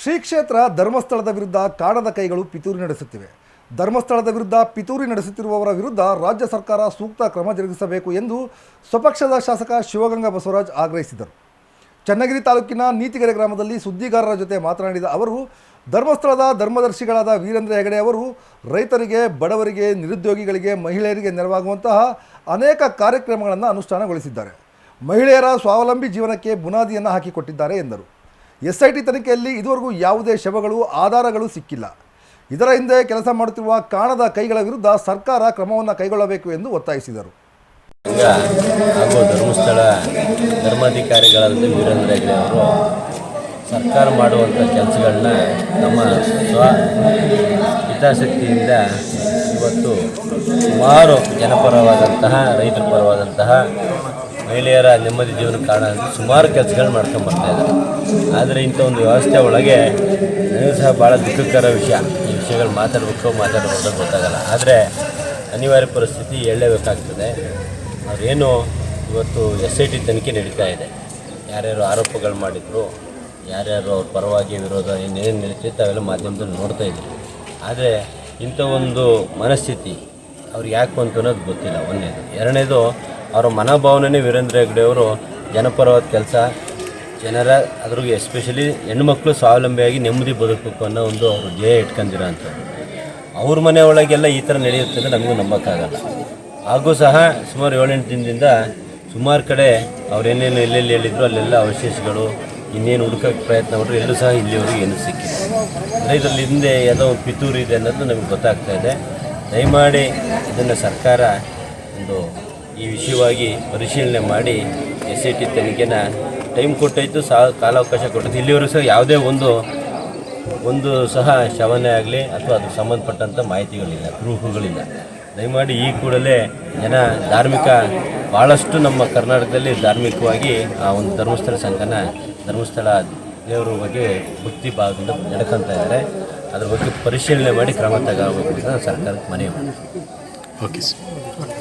ಶ್ರೀ ಕ್ಷೇತ್ರ ಧರ್ಮಸ್ಥಳದ ವಿರುದ್ಧ ಕಾಡದ ಕೈಗಳು ಪಿತೂರಿ ನಡೆಸುತ್ತಿವೆ. ಧರ್ಮಸ್ಥಳದ ವಿರುದ್ಧ ಪಿತೂರಿ ನಡೆಸುತ್ತಿರುವವರ ವಿರುದ್ಧ ರಾಜ್ಯ ಸರ್ಕಾರ ಸೂಕ್ತ ಕ್ರಮ ಜರುಗಿಸಬೇಕು ಎಂದು ಸ್ವಪಕ್ಷದ ಶಾಸಕ ಶಿವಗಂಗಾ ಬಸವರಾಜ್ ಆಗ್ರಹಿಸಿದರು. ಚನ್ನಗಿರಿ ತಾಲೂಕಿನ ನೀತಿಗೆರೆ ಗ್ರಾಮದಲ್ಲಿ ಸುದ್ದಿಗಾರರ ಜೊತೆ ಮಾತನಾಡಿದ ಅವರು, ಧರ್ಮಸ್ಥಳದ ಧರ್ಮದರ್ಶಿಗಳಾದ ವೀರೇಂದ್ರ ಹೆಗಡೆ ಅವರು ರೈತರಿಗೆ, ಬಡವರಿಗೆ, ನಿರುದ್ಯೋಗಿಗಳಿಗೆ, ಮಹಿಳೆಯರಿಗೆ ನೆರವಾಗುವಂತಹ ಅನೇಕ ಕಾರ್ಯಕ್ರಮಗಳನ್ನು ಅನುಷ್ಠಾನಗೊಳಿಸಿದ್ದಾರೆ. ಮಹಿಳೆಯರ ಸ್ವಾವಲಂಬಿ ಜೀವನಕ್ಕೆ ಬುನಾದಿಯನ್ನು ಹಾಕಿಕೊಟ್ಟಿದ್ದಾರೆ ಎಂದರು. ಎಸ್ಐಟಿ ತನಿಖೆಯಲ್ಲಿ ಇದುವರೆಗೂ ಯಾವುದೇ ಶವಗಳು, ಆಧಾರಗಳು ಸಿಕ್ಕಿಲ್ಲ. ಇದರ ಹಿಂದೆ ಕೆಲಸ ಮಾಡುತ್ತಿರುವ ಕಾಣದ ಕೈಗಳ ವಿರುದ್ಧ ಸರ್ಕಾರ ಕ್ರಮವನ್ನು ಕೈಗೊಳ್ಳಬೇಕು ಎಂದು ಒತ್ತಾಯಿಸಿದರು. ಹಾಗೂ ಧರ್ಮಸ್ಥಳ ಧರ್ಮಾಧಿಕಾರಿಗಳಾದ ವೀರೇಂದ್ರ ಅವರು ಸರ್ಕಾರ ಮಾಡುವಂಥ ಕೆಲಸಗಳನ್ನ ನಮ್ಮ ಸ್ವ ಹಿತಾಸಕ್ತಿಯಿಂದ ಇವತ್ತು ಸುಮಾರು ಜನಪರವಾದಂತಹ, ರೈತರ ಪರವಾದಂತಹ ಮಹಿಳೆಯರ ನೆಮ್ಮದಿ ಜೀವನ ಕಾರಣ ಅಂತ ಸುಮಾರು ಕೆಲಸಗಳು ಮಾಡ್ಕೊಂಡು ಬರ್ತಾ ಇದ್ದಾರೆ. ಆದರೆ ಇಂಥ ಒಂದು ವ್ಯವಸ್ಥೆ ಒಳಗೆ ನನಗೂ ಸಹ ಭಾಳ ದುಃಖಕರ ವಿಷಯ. ಈ ವಿಷಯಗಳು ಮಾತಾಡಬೇಕು ಮಾತಾಡಬೇಕು ಗೊತ್ತಾಗಲ್ಲ. ಆದರೆ ಅನಿವಾರ್ಯ ಪರಿಸ್ಥಿತಿ ಹೇಳಲೇಬೇಕಾಗ್ತದೆ ಅವರೇನು ಇವತ್ತು ಎಸ್ ಐ ಟಿ ತನಿಖೆ ನಡೀತಾ ಇದೆ. ಯಾರ್ಯಾರು ಆರೋಪಗಳು ಮಾಡಿದ್ರು, ಯಾರ್ಯಾರು ಅವ್ರ ಪರವಾಗಿ ವಿರೋಧ ಏನೇನು ನಡೀತಿತ್ತು ಅವೆಲ್ಲ ಮಾಧ್ಯಮದಲ್ಲಿ ನೋಡ್ತಾ ಇದ್ದೀವಿ ಆದರೆ ಇಂಥ ಒಂದು ಮನಸ್ಥಿತಿ ಅವ್ರಿಗೆ ಯಾಕೆ ಬಂತು ಅನ್ನೋದು ಗೊತ್ತಿಲ್ಲ. ಒಂದನೇದು. ಎರಡನೇದು ಅವರ ಮನೋಭಾವನೆ ವೀರೇಂದ್ರ ಹೆಗ್ಡೆ ಅವರು ಜನಪರವಾದ ಕೆಲಸ. ಜನರ ಅದ್ರಿಗೆ ಎಸ್ಪೆಷಲಿ ಹೆಣ್ಮಕ್ಳು ಸ್ವಾವಲಂಬಿಯಾಗಿ ನೆಮ್ಮದಿ ಬದುಕಬೇಕು ಅನ್ನೋ ಒಂದು ಅವರು ಧ್ಯೇಯ ಇಟ್ಕೊಂಡಿರೋ ಅವ್ರ ಮನೆ ಒಳಗೆಲ್ಲ ಈ ಥರ ನಡೆಯುತ್ತೆ ಅಂತ ನಮಗೂ ನಂಬೋಕ್ಕಾಗಲ್ಲ ಹಾಗೂ ಸಹ ಸುಮಾರು ಏಳೆಂಟು ದಿನದಿಂದ ಸುಮಾರು ಕಡೆ ಅವ್ರೇನೇನು ಎಲ್ಲೆಲ್ಲಿ ಹೇಳಿದ್ರು ಅಲ್ಲೆಲ್ಲ ಅವಶೇಷಗಳು, ಇನ್ನೇನು ಹುಡುಕಕ್ಕೆ ಪ್ರಯತ್ನ ಮಾಡಿದ್ರು ಎಲ್ಲೂ ಸಹ ಇಲ್ಲಿವರೆಗೂ ಏನೂ ಸಿಕ್ಕಿಲ್ಲ. ಅಂದರೆ ಇದರಲ್ಲಿ ಹಿಂದೆ ಯಾವುದೋ ಒಂದು ಪಿತೂರು ಇದೆ ಅನ್ನೋದು ನಮಗೆ ಗೊತ್ತಾಗ್ತಾ ಇದೆ. ದಯಮಾಡಿ ಇದನ್ನು ಸರ್ಕಾರ ಒಂದು ಈ ವಿಷಯವಾಗಿ ಪರಿಶೀಲನೆ ಮಾಡಿ ಎಸ್ ಐ ಟಿ ತನಿಖೆನ ಟೈಮ್ ಕೊಟ್ಟೈತು ಸಹ ಕಾಲಾವಕಾಶ ಕೊಟ್ಟಿತ್ತು ಇಲ್ಲಿವರೆಗೂ ಸಹ ಯಾವುದೇ ಒಂದು ಒಂದು ಸಹ ಶವನೇ ಆಗಲಿ ಅಥವಾ ಅದಕ್ಕೆ ಸಂಬಂಧಪಟ್ಟಂಥ ಮಾಹಿತಿಗಳಿಲ್ಲ, ಪ್ರೂಫ್ಗಳಿಲ್ಲ. ದಯಮಾಡಿ ಈ ಕೂಡಲೇ ಜನ ಧಾರ್ಮಿಕ ಭಾಳಷ್ಟು ನಮ್ಮ ಕರ್ನಾಟಕದಲ್ಲಿ ಧಾರ್ಮಿಕವಾಗಿ ಆ ಒಂದು ಧರ್ಮಸ್ಥಳ ಸಂಘನ, ಧರ್ಮಸ್ಥಳ ದೇವರ ಬಗ್ಗೆ ಭಕ್ತಿ ಭಾವದಿಂದ ನಡ್ಕೊತಾ ಇದ್ದಾರೆ. ಅದ್ರ ಬಗ್ಗೆ ಪರಿಶೀಲನೆ ಮಾಡಿ ಕ್ರಮ ತಗೋಬೇಕು ಅಂತ ಸರ್ಕಾರಕ್ಕೆ ಮನವಿ ಮಾಡಿ ಓಕೆ ಸರ್.